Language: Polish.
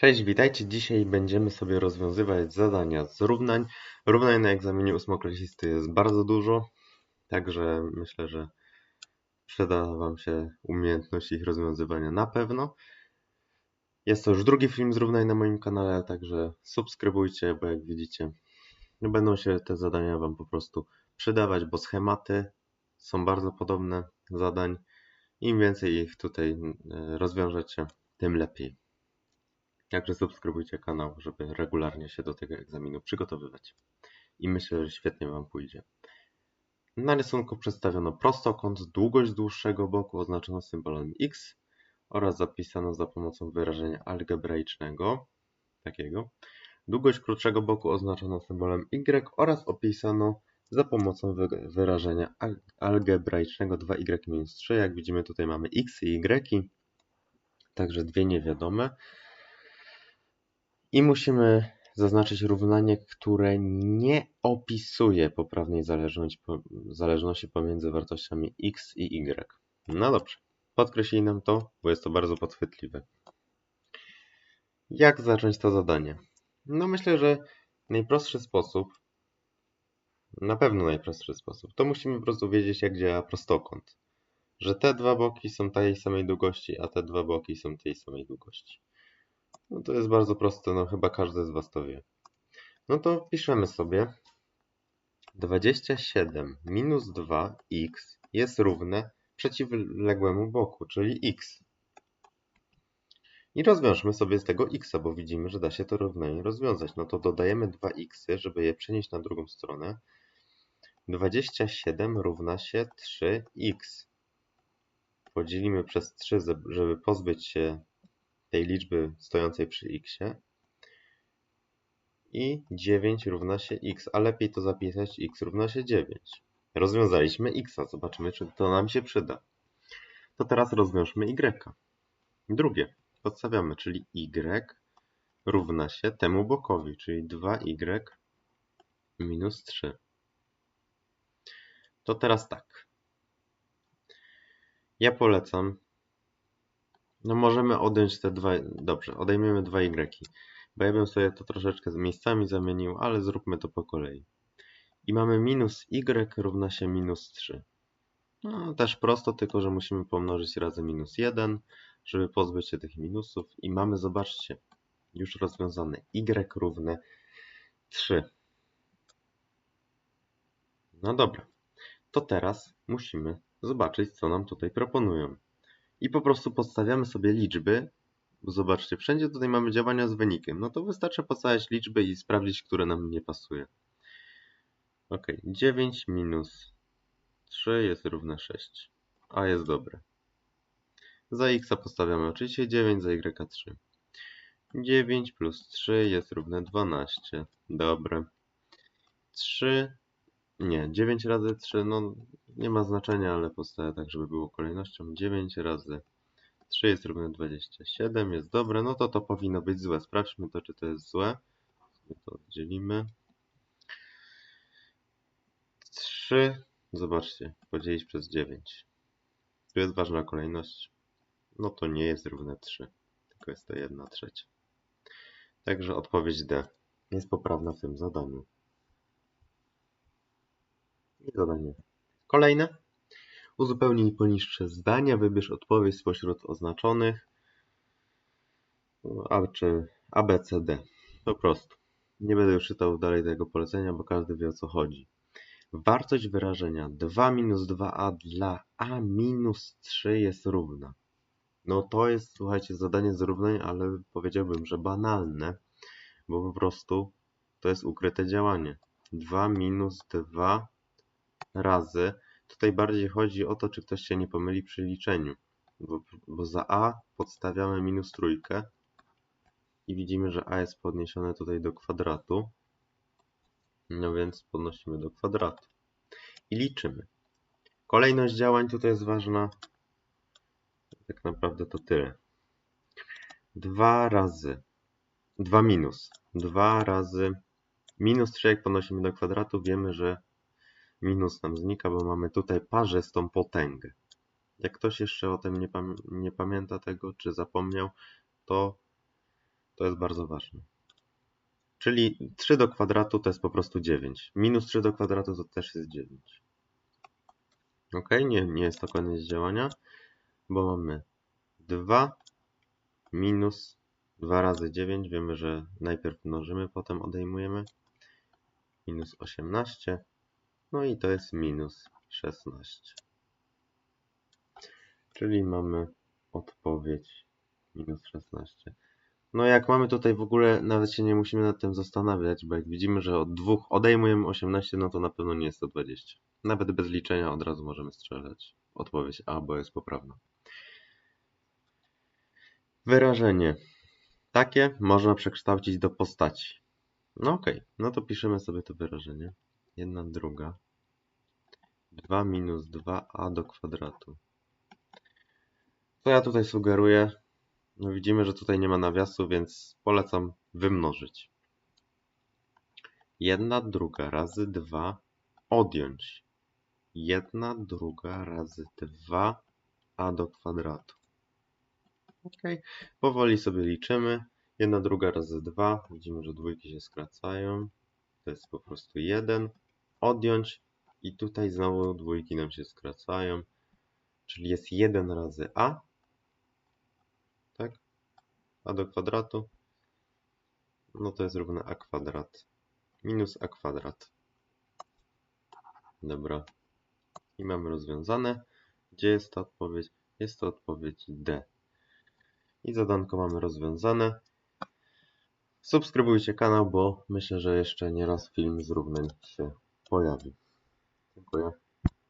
Cześć, witajcie. Dzisiaj będziemy sobie rozwiązywać zadania z równań. Równań na egzaminie ósmoklasisty jest bardzo dużo, także myślę, że przyda Wam się umiejętność ich rozwiązywania na pewno. Jest to już drugi film z równań na moim kanale, także subskrybujcie, bo jak widzicie, będą się te zadania Wam po prostu przydawać, bo schematy są bardzo podobne zadań. Im więcej ich tutaj e, rozwiążecie, tym lepiej. Także subskrybujcie kanał, żeby regularnie się do tego egzaminu przygotowywać. I myślę, że świetnie Wam pójdzie. Na rysunku przedstawiono prostokąt, długość dłuższego boku oznaczono symbolem x oraz zapisano za pomocą wyrażenia algebraicznego takiego. Długość krótszego boku oznaczono symbolem y oraz opisano za pomocą wyrażenia algebraicznego 2y-3. Jak widzimy tutaj mamy x i y, także dwie niewiadome. I musimy zaznaczyć równanie, które nie opisuje poprawnej zależności, pomiędzy wartościami x i y. No dobrze, podkreślij nam to, bo jest to bardzo podchwytliwe. Jak zacząć to zadanie? No myślę, że najprostszy sposób, na pewno najprostszy sposób, to musimy po prostu wiedzieć jak działa prostokąt. Że te dwa boki są tej samej długości, a te dwa boki są tej samej długości. No to jest bardzo proste, no chyba każdy z Was to wie. No to piszemy sobie 27 minus 2x jest równe przeciwległemu boku, czyli x. I rozwiążmy sobie z tego x, bo widzimy, że da się to równanie rozwiązać. No to dodajemy 2x, żeby je przenieść na drugą stronę. 27 równa się 3x. Podzielimy przez 3, żeby pozbyć się tej liczby stojącej przy x i 9 równa się x, a lepiej to zapisać x równa się 9. Rozwiązaliśmy x, zobaczymy czy to nam się przyda. To teraz rozwiążmy y. Drugie, podstawiamy, czyli y równa się temu bokowi, czyli 2y minus 3. To teraz tak. Ja polecam no możemy odjąć te dwa, dobrze, odejmiemy dwa y, bo ja bym sobie to troszeczkę z miejscami zamienił, ale zróbmy to po kolei. I mamy minus y równa się minus 3. No też prosto, tylko że musimy pomnożyć razy minus 1, żeby pozbyć się tych minusów. I mamy, zobaczcie, już rozwiązane y równe 3. No dobra, to teraz musimy zobaczyć, co nam tutaj proponują i po prostu podstawiamy sobie liczby. Zobaczcie, wszędzie tutaj mamy działania z wynikiem. No to wystarczy podstawiać liczby i sprawdzić, które nam nie pasuje. Ok, 9 minus 3 jest równe 6. A jest dobre. Za x postawiamy oczywiście 9, za y 3. 9 plus 3 jest równe 12. Dobre. 3 nie, 9 razy 3, no nie ma znaczenia, ale postawię tak, żeby było kolejnością. 9 razy 3 jest równe 27, jest dobre, no to to powinno być złe. Sprawdźmy to, czy to jest złe. To oddzielimy. 3, zobaczcie, podzielić przez 9. Tu jest ważna kolejność. No to nie jest równe 3, tylko jest to 1 trzecia. Także odpowiedź D jest poprawna w tym zadaniu. Zadanie kolejne. Uzupełnij poniższe zdania, wybierz odpowiedź spośród oznaczonych A czy A, B, C, D. Po prostu. Nie będę już czytał dalej tego polecenia, bo każdy wie o co chodzi. Wartość wyrażenia 2 minus 2a dla a minus 3 jest równa. No to jest, słuchajcie, zadanie z równań, ale powiedziałbym, że banalne, bo po prostu to jest ukryte działanie. 2 minus 2 razy. Tutaj bardziej chodzi o to, czy ktoś się nie pomyli przy liczeniu. Bo, bo za a podstawiamy minus trójkę i widzimy, że a jest podniesione tutaj do kwadratu. No więc podnosimy do kwadratu. I liczymy. Kolejność działań tutaj jest ważna. Tak naprawdę to tyle. 2 razy 2 minus 2 razy minus 3 jak podnosimy do kwadratu wiemy, że minus nam znika, bo mamy tutaj parzystą potęgę. Jak ktoś jeszcze o tym nie, pam nie pamięta tego, czy zapomniał, to, To jest bardzo ważne. Czyli 3 do kwadratu to jest po prostu 9. Minus 3 do kwadratu to też jest 9. Ok, nie, nie jest to koniec działania, bo mamy 2 minus 2 razy 9. Wiemy, że najpierw mnożymy, potem odejmujemy. Minus 18. No i to jest minus 16. Czyli mamy odpowiedź minus 16. No jak mamy tutaj w ogóle, nawet się nie musimy nad tym zastanawiać, bo jak widzimy, że od dwóch odejmujemy 18, no to na pewno nie jest to 20. Nawet bez liczenia od razu możemy strzelać. Odpowiedź A, bo jest poprawna. Wyrażenie. Takie można przekształcić do postaci. No okej, okay. no to piszemy sobie to wyrażenie. Jedna druga. 2 minus 2a do kwadratu. Co ja tutaj sugeruję? No widzimy, że tutaj nie ma nawiasu, więc polecam wymnożyć. 1 druga razy 2 odjąć. 1 druga razy 2a do kwadratu. Ok, powoli sobie liczymy. 1 druga razy 2. Widzimy, że dwójki się skracają. To jest po prostu 1. Odjąć i tutaj znowu dwójki nam się skracają. Czyli jest 1 razy a. Tak? a do kwadratu. No to jest równe a kwadrat. Minus a kwadrat. Dobra. I mamy rozwiązane. Gdzie jest ta odpowiedź? Jest to odpowiedź D. I zadanko mamy rozwiązane. Subskrybujcie kanał, bo myślę, że jeszcze nie raz film z się pojawi. Dziękuję.